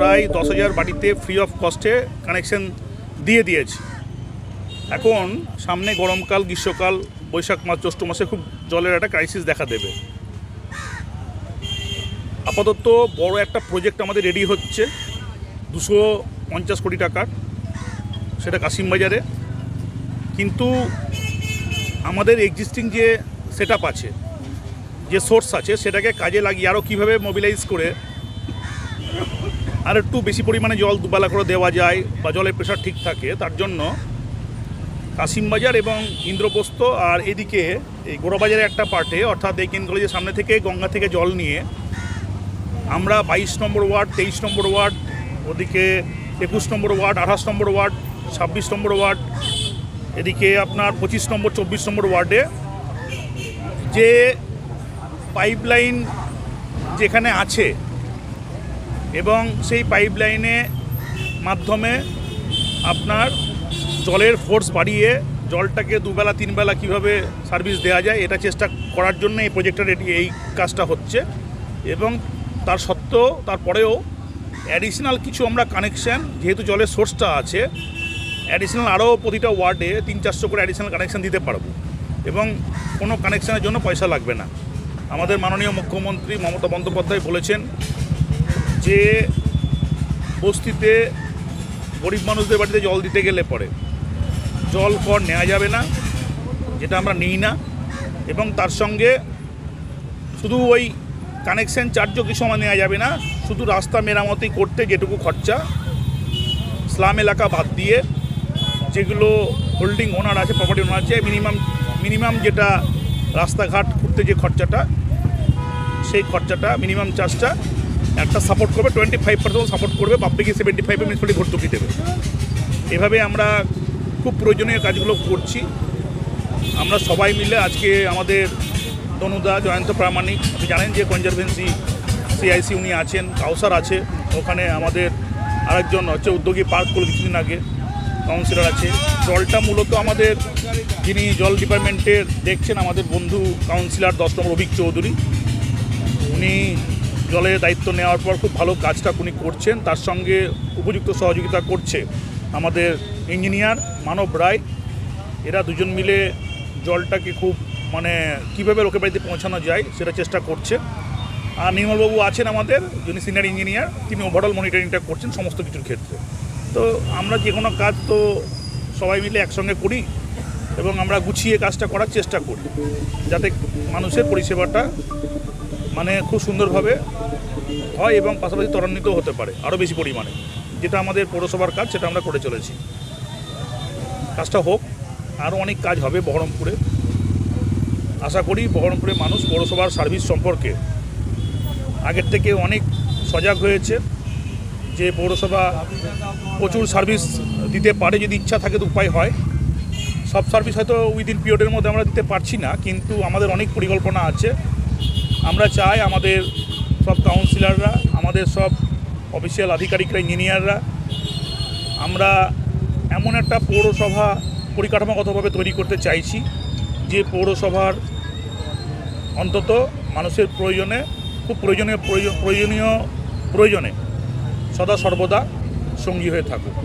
প্রায় দশ হাজার বাড়িতে ফ্রি অফ কস্টে কানেকশন দিয়ে দিয়েছি। এখন সামনে গরমকাল, গ্রীষ্মকাল, বৈশাখ মাস, জ্যৈষ্ঠ মাসে খুব জলের একটা ক্রাইসিস দেখা দেবে। আপাতত বড় একটা প্রজেক্ট আমাদের রেডি হচ্ছে, দুশো পঞ্চাশ কোটি টাকার। সেটা কাশিমবাজারে কিন্তু আমাদের এক্সিস্টিং যে সেট আছে, যে সোর্স আছে, সেটাকে কাজে লাগিয়ে আরও কীভাবে মোবিলাইজ করে আর একটু বেশি পরিমাণে জল দুবেলা করে দেওয়া যায় বা জলের প্রেশার ঠিক থাকে, তার জন্য কাশিমবাজার এবং ইন্দ্রপ্রস্থ আর এদিকে এই গোড়াবাজারের একটা পার্টে অর্থাৎ এই কেন কলেজের সামনে থেকে গঙ্গা থেকে জল নিয়ে আমরা বাইশ নম্বর ওয়ার্ড, তেইশ নম্বর ওয়ার্ড, ওদিকে একুশ নম্বর ওয়ার্ড, আঠাশ নম্বর ওয়ার্ড, ছাব্বিশ নম্বর ওয়ার্ড, এদিকে আপনার পঁচিশ নম্বর, চব্বিশ নম্বর ওয়ার্ডে যে পাইপলাইন যেখানে আছে এবং সেই পাইপলাইনে মাধ্যমে আপনার জলের ফোর্স বাড়িয়ে জলটাকে দুবেলা, তিনবেলা কীভাবে সার্ভিস দেওয়া যায়, এটা চেষ্টা করার জন্য এই প্রজেক্টের এটি, এই কাজটা হচ্ছে। এবং তার সত্ত্বেও তারপরেও অ্যাডিশনাল কিছু আমরা কানেকশান যেহেতু জলের সোর্সটা আছে অ্যাডিশনাল আরও প্রতিটা ওয়ার্ডে তিন, চারশো করে অ্যাডিশনাল কানেকশান দিতে পারব। এবং কোনো কানেকশানের জন্য পয়সা লাগবে না। আমাদের মাননীয় মুখ্যমন্ত্রী মমতা বন্দ্যোপাধ্যায় বলেছেন যে বস্তিতে গরিব মানুষদের বাড়িতে জল দিতে গেলে পরে জল কর নেওয়া যাবে না, যেটা আমরা নিই না। এবং তার সঙ্গে শুধু ওই কানেকশন চার্জও কিছু আমার নেওয়া যাবে না, শুধু রাস্তা মেরামতি করতে যেটুকু খরচা, স্লাম এলাকা বাদ দিয়ে যেগুলো হোল্ডিং ওনার আছে প্রপার্টি ওনার আছে মিনিমাম মিনিমাম যেটা রাস্তাঘাট করতে যে খরচাটা, সেই খরচাটা মিনিমাম চার্জটা একটা সাপোর্ট করবে টোয়েন্টি ফাইভ পার্সেন্ট সাপোর্ট করবে বাপ্পিকে সেভেন্টি ফাইভে মিউনিসিপালিটি ভর্তুকি দেবে। এভাবে আমরা খুব প্রয়োজনীয় কাজগুলো করছি। আমরা সবাই মিলে আজকে আমাদের তনুদা, জয়ন্ত প্রামাণিক, আপনি জানেন যে কনজারভেন্সি সিআইসি উনি আছেন, কাউসার আছে, ওখানে আমাদের আরেকজন হচ্ছে উদ্যোগী পার্ক করল কিছুদিন আগে কাউন্সিলর আছে। জলটা মূলত আমাদের, যিনি জল ডিপার্টমেন্টের দেখছেন, আমাদের বন্ধু কাউন্সিলর দশ নম্বর অভিক চৌধুরী। উনি জলের দায়িত্ব নেওয়ার পর খুব ভালো কাজটা উনি করছেন। তার সঙ্গে উপযুক্ত সহযোগিতা করছে আমাদের ইঞ্জিনিয়ার মানব রায়। এরা দুজন মিলে জলটাকে খুব মানে কীভাবে লোকের বাড়িতে পৌঁছানো যায় সেটা চেষ্টা করছে। আর নির্মলবাবু আছেন আমাদের, যিনি সিনিয়র ইঞ্জিনিয়ার তিনি ওভারঅল মনিটরিংটা করছেন সমস্ত কিছুর ক্ষেত্রে। তো আমরা যে কোনো কাজ তো সবাই মিলে একসঙ্গে করি। এবং আমরা গুছিয়ে কাজটা করার চেষ্টা করি, যাতে মানুষের পরিষেবাটা মানে খুব সুন্দরভাবে হয় এবং পাশাপাশি ত্বরান্বিত হতে পারে আরও বেশি পরিমাণে, যেটা আমাদের পৌরসভার কাজ, সেটা আমরা করে চলেছি। কাজটা হোক, আরও অনেক কাজ হবে বহরমপুরে। আশা করি বহরমপুরে মানুষ পৌরসভার সার্ভিস সম্পর্কে আগের থেকে অনেক সজাগ হয়েছে, যে পৌরসভা প্রচুর সার্ভিস দিতে পারে যদি ইচ্ছা থাকে তো উপায় হয়। সব সার্ভিস হয়তো উইদিন পিরিয়ডের মধ্যে আমরা দিতে পারছি না, কিন্তু আমাদের অনেক পরিকল্পনা আছে। আমরা চাই আমাদের সব কাউন্সিলররা আমাদের সব অফিসিয়াল আধিকারিকরা ইঞ্জিনিয়াররা আমরা এমন একটা পৌরসভা পরিকাঠামোগতভাবে তৈরি করতে চাইছি, যে পৌরসভার অন্তত মানুষের প্রয়োজনে, খুব প্রয়োজনীয়, প্রয়োজন- প্রয়োজনীয়, প্রয়োজনে সদা সর্বদা সঙ্গী হয়ে থাকুক।